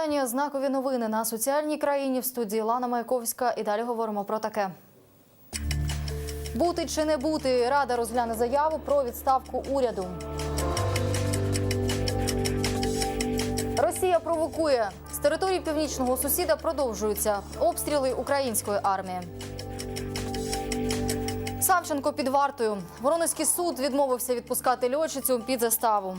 Вітання. Знакові новини на соціальній країні в студії Лана Маяковська. І далі говоримо про таке. Бути чи не бути, рада розгляне заяву про відставку уряду. Росія провокує з території північного сусіда. Продовжуються обстріли української армії. Савченко під вартою. Воронезький суд відмовився відпускати льотчицю під заставу.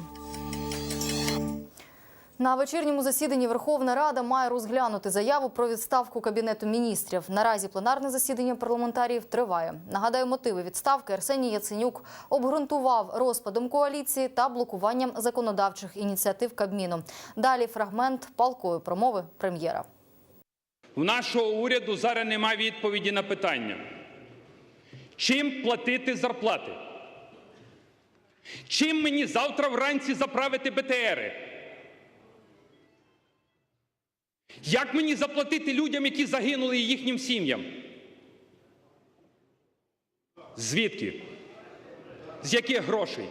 На вечірньому засіданні Верховна Рада має розглянути заяву про відставку кабінету міністрів. Наразі пленарне засідання парламентарів триває. Нагадаю, мотиви відставки Арсеній Яценюк обґрунтував розпадом коаліції та блокуванням законодавчих ініціатив Кабміну. Далі фрагмент палкої промови прем'єра. У нашого уряду зараз немає відповіді на питання. Чим платити зарплати? Чим мені завтра вранці заправити БТРи? Як мені заплатити людям, які загинули і їхнім сім'ям? Звідки? З яких грошей?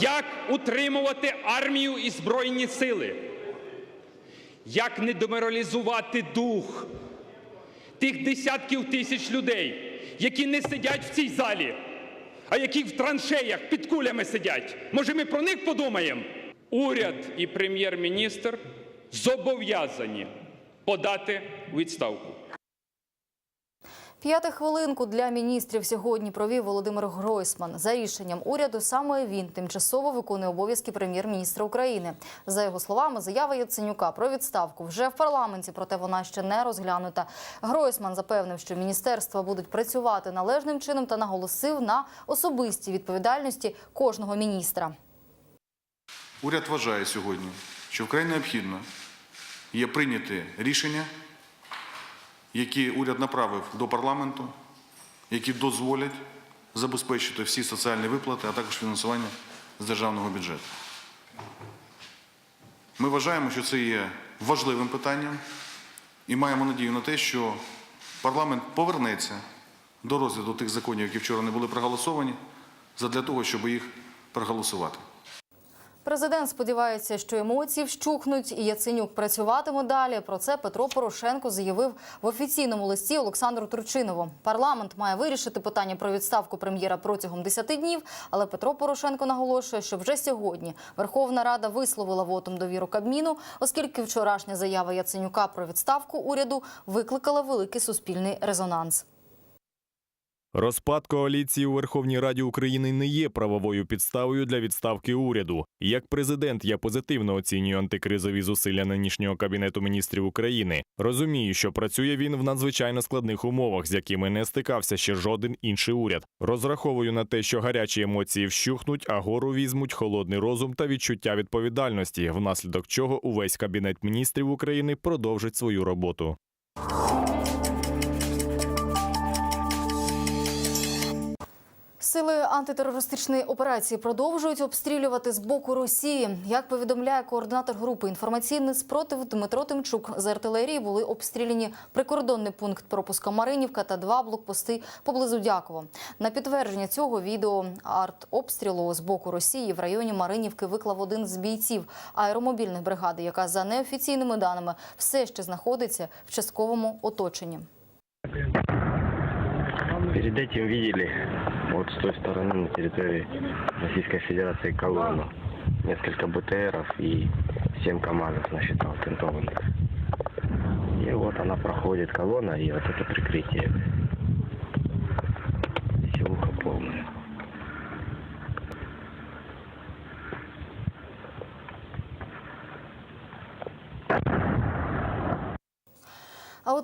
Як утримувати армію і збройні сили? Як не деморалізувати дух тих десятків тисяч людей, які не сидять в цій залі, а які в траншеях під кулями сидять? Може, ми про них подумаємо? Уряд і прем'єр-міністр зобов'язані подати відставку. П'яти хвилинку для міністрів сьогодні провів Володимир Гройсман. За рішенням уряду саме він тимчасово виконує обов'язки прем'єр-міністра України. За його словами, заява Яценюка про відставку вже в парламенті, проте вона ще не розглянута. Гройсман запевнив, що міністерства будуть працювати належним чином та наголосив на особистій відповідальності кожного міністра. Уряд вважає сьогодні, що вкрай необхідно є прийняти рішення, які уряд направив до парламенту, які дозволять забезпечити всі соціальні виплати, а також фінансування з державного бюджету. Ми вважаємо, що це є важливим питанням і маємо надію на те, що парламент повернеться до розгляду тих законів, які вчора не були проголосовані, задля того, щоб їх проголосувати. Президент сподівається, що емоції вщухнуть і Яценюк працюватиме далі. Про це Петро Порошенко заявив в офіційному листі Олександру Турчинову. Парламент має вирішити питання про відставку прем'єра протягом 10 днів. Але Петро Порошенко наголошує, що вже сьогодні Верховна Рада висловила вотом довіру Кабміну, оскільки вчорашня заява Яценюка про відставку уряду викликала великий суспільний резонанс. Розпад коаліції у Верховній Раді України не є правовою підставою для відставки уряду. Як президент, я позитивно оцінюю антикризові зусилля нинішнього кабінету міністрів України. Розумію, що працює він в надзвичайно складних умовах, з якими не стикався ще жоден інший уряд. Розраховую на те, що гарячі емоції вщухнуть, а гору візьмуть холодний розум та відчуття відповідальності, внаслідок чого увесь кабінет міністрів України продовжить свою роботу. Сили антитерористичної операції продовжують обстрілювати з боку Росії. Як повідомляє координатор групи інформаційний спротив Дмитро Тимчук з артилерії були обстріляні прикордонний пункт пропуска Маринівка та два блокпости поблизу Дяково. На підтвердження цього відео артобстрілу з боку Росії в районі Маринівки виклав один з бійців аеромобільної бригади, яка за неофіційними даними все ще знаходиться в частковому оточенні. Перед этим видели вот с той стороны на территории Российской Федерации колонну. Несколько БТРов и 7 КАМАЗов насчитал тентованных. И вот она проходит колонна и вот это прикрытие. Силуха полная.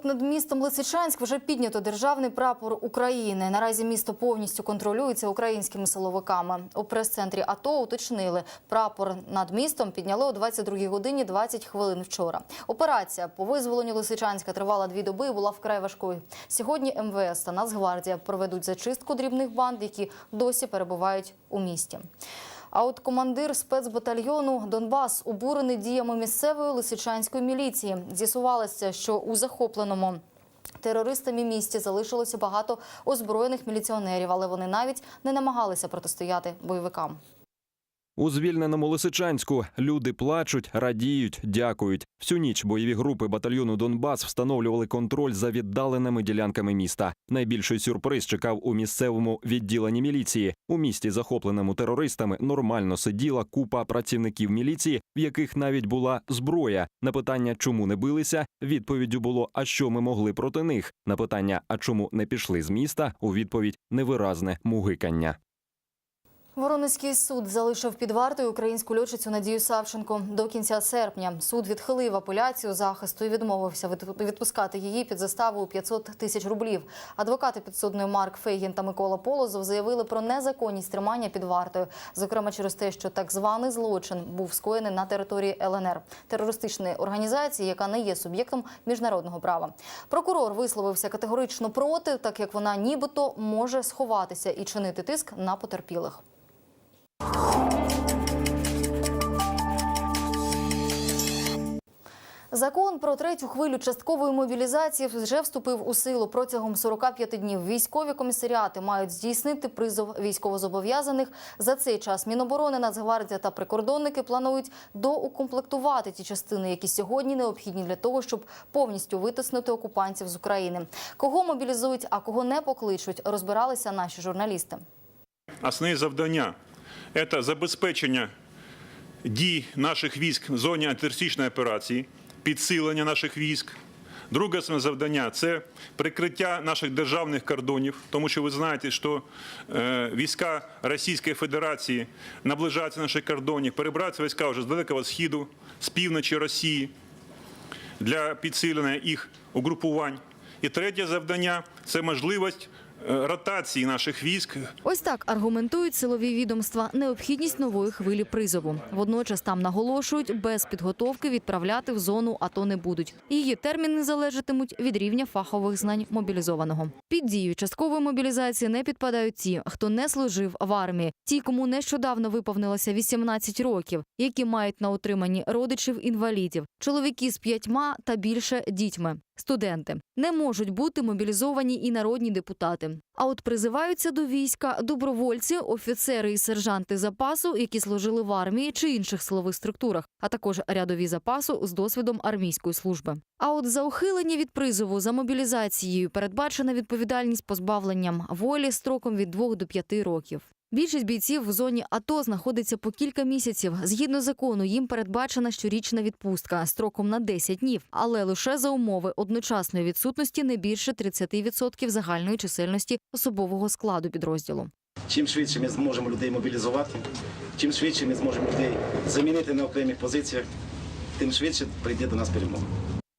От над містом Лисичанськ вже піднято державний прапор України. Наразі місто повністю контролюється українськими силовиками. У прес-центрі АТО уточнили, прапор над містом підняли о 22 годині 20 хвилин вчора. Операція по визволенню Лисичанська тривала дві доби і була вкрай важкою. Сьогодні МВС та Нацгвардія проведуть зачистку дрібних банд, які досі перебувають у місті. А от командир спецбатальйону Донбас обурений діями місцевої лисичанської міліції. З'ясувалося, що у захопленому терористами місті залишилося багато озброєних міліціонерів, але вони навіть не намагалися протистояти бойовикам. У звільненому Лисичанську люди плачуть, радіють, дякують. Всю ніч бойові групи батальйону Донбас встановлювали контроль за віддаленими ділянками міста. Найбільший сюрприз чекав у місцевому відділенні міліції. У місті, захопленому терористами, нормально сиділа купа працівників міліції, в яких навіть була зброя. На питання, чому не билися, відповіддю було: а що ми могли проти них? На питання, а чому не пішли з міста? У відповідь невиразне мугикання. Воронезький суд залишив під вартою українську льотчицю Надію Савченко до кінця серпня. Суд відхилив апеляцію захисту і відмовився від- відпускати її під заставу у 500 тисяч рублів. Адвокати підсудної Марк Фейгін та Микола Полозов заявили про незаконність тримання під вартою, зокрема через те, що так званий злочин був скоєний на території ЛНР терористичної організації, яка не є суб'єктом міжнародного права. Прокурор висловився категорично проти, так як вона нібито може сховатися і чинити тиск на потерпілих. Закон про третю хвилю часткової мобілізації вже вступив у силу протягом 45 днів. Військові комісаріати мають здійснити призов військовозобов'язаних. За цей час Міноборони, Нацгвардія та прикордонники планують доукомплектувати ті частини, які сьогодні необхідні для того, щоб повністю витиснути окупантів з України. Кого мобілізують, а кого не покличуть, розбиралися наші журналісти. Основні завдання це забезпечення дій наших військ в зоні антитерористичної операції, підсилення наших військ. Друге завдання це прикриття наших державних кордонів, тому що ви знаєте, що е, війська Російської Федерації наближаються до наших кордонів, перебираються війська вже з Далекого Східу, з півночі Росії для підсилення їх угрупувань. І третє завдання це можливість ротації наших військ Ось так аргументують силові відомства необхідність нової хвилі призову. Водночас там наголошують, без підготовки відправляти в зону АТО не будуть. Її терміни залежатимуть від рівня фахових знань мобілізованого. Під дію часткової мобілізації не підпадають ті, хто не служив в армії, ті, кому нещодавно виповнилося 18 років, які мають на утриманні родичів інвалідів, чоловіки з п'ятьма та більше дітьми. Студенти не можуть бути мобілізовані і народні депутати. А от призиваються до війська добровольці, офіцери і сержанти запасу, які служили в армії чи інших силових структурах, а також рядові запасу з досвідом армійської служби. А от за ухилення від призову за мобілізацією передбачена відповідальність позбавленням волі строком від 2 до 5 років. Більшість бійців в зоні АТО знаходиться по кілька місяців. Згідно закону, їм передбачена щорічна відпустка строком на 10 днів, але лише за умови одночасної відсутності не більше 30% загальної чисельності особового складу підрозділу. Чим швидше ми зможемо людей мобілізувати, чим швидше ми зможемо людей замінити на окремих позиціях, тим швидше прийде до нас перемога.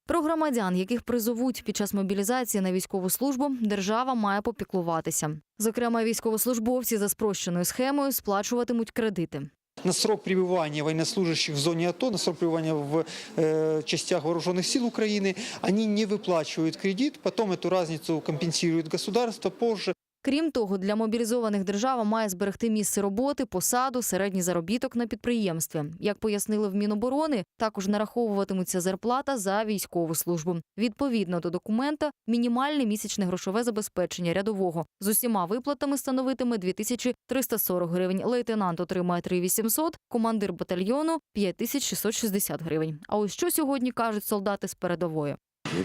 Про громадян, яких призовуть під час мобілізації на військову службу, держава має попіклуватися. Зокрема, військовослужбовці за спрощеною схемою сплачуватимуть кредити. на срок пребывания военнослужащих в зоне АТО, на срок пребывания в э, частях вооруженных сил Украины, они не выплачивают кредит, потом эту разницу компенсирует государство позже. Крім того, для мобілізованих держава має зберегти місце роботи, посаду, середній заробіток на підприємстві. Як пояснили в Міноборони, також нараховуватиметься зарплата за військову службу. Відповідно до документа, мінімальне місячне грошове забезпечення рядового з усіма виплатами становитиме 2340 гривень. Лейтенант отримає 3800, командир батальйону 5660 гривень. А ось що сьогодні кажуть солдати з передової.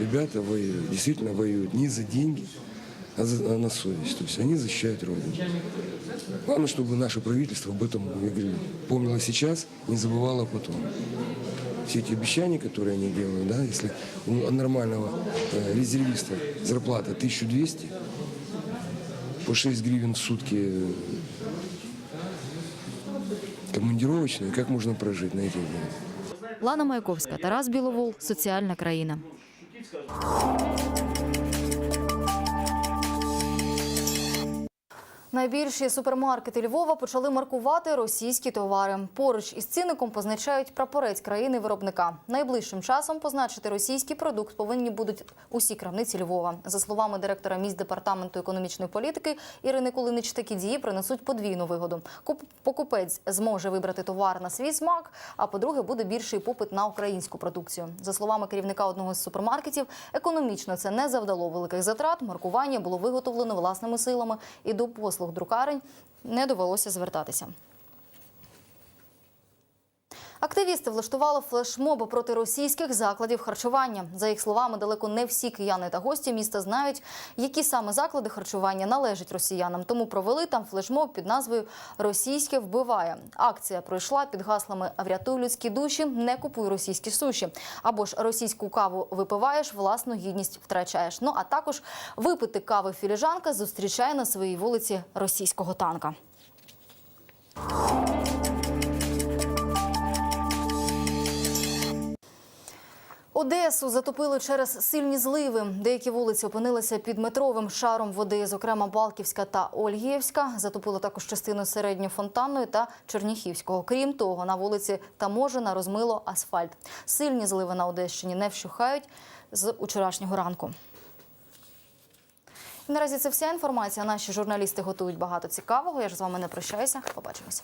Ребята воюют, действительно воюют не за деньги, а, за- а на совесть. То есть они защищают Родину. Главное, чтобы наше правительство об этом, я говорю, помнило сейчас, не забывало потом. Все эти обещания, которые они делают, да, если у нормального э, резервиста зарплата 1200, по 6 гривен в сутки э, командировочные, как можно прожить на этих деньгах? Лана Маяковська, Тарас Біловол, Соціальна країна. Найбільші супермаркети Львова почали маркувати російські товари. Поруч із цінником позначають прапорець країни-виробника. Найближчим часом позначити російський продукт повинні будуть усі крамниці Львова. За словами директора міст департаменту економічної політики Ірини Кулинич, такі дії принесуть подвійну вигоду. Куп- Покупець зможе вибрати товар на свій смак, а по-друге, буде більший попит на українську продукцію. За словами керівника одного з супермаркетів, економічно це не завдало великих затрат. Маркування було виготовлено власними силами і до послуг друкарень не довелося звертатися. Активісти влаштували флешмоби проти російських закладів харчування. За їх словами, далеко не всі кияни та гості міста знають, які саме заклади харчування належать росіянам. Тому провели там флешмоб під назвою Російське вбиває. Акція пройшла під гаслами Врятуй людські душі, не купуй російські суші. Або ж російську каву випиваєш, власну гідність втрачаєш. Ну а також випити кави філіжанка зустрічає на своїй вулиці російського танка. Одесу затопили через сильні зливи. Деякі вулиці опинилися під метровим шаром води, зокрема Балківська та Ольгіївська. Затопило також частину середньофонтанної та Черніхівського. Крім того, на вулиці Таможена розмило асфальт. Сильні зливи на Одещині не вщухають з учорашнього ранку. І наразі це вся інформація. Наші журналісти готують багато цікавого. Я ж з вами не прощаюся. Побачимось.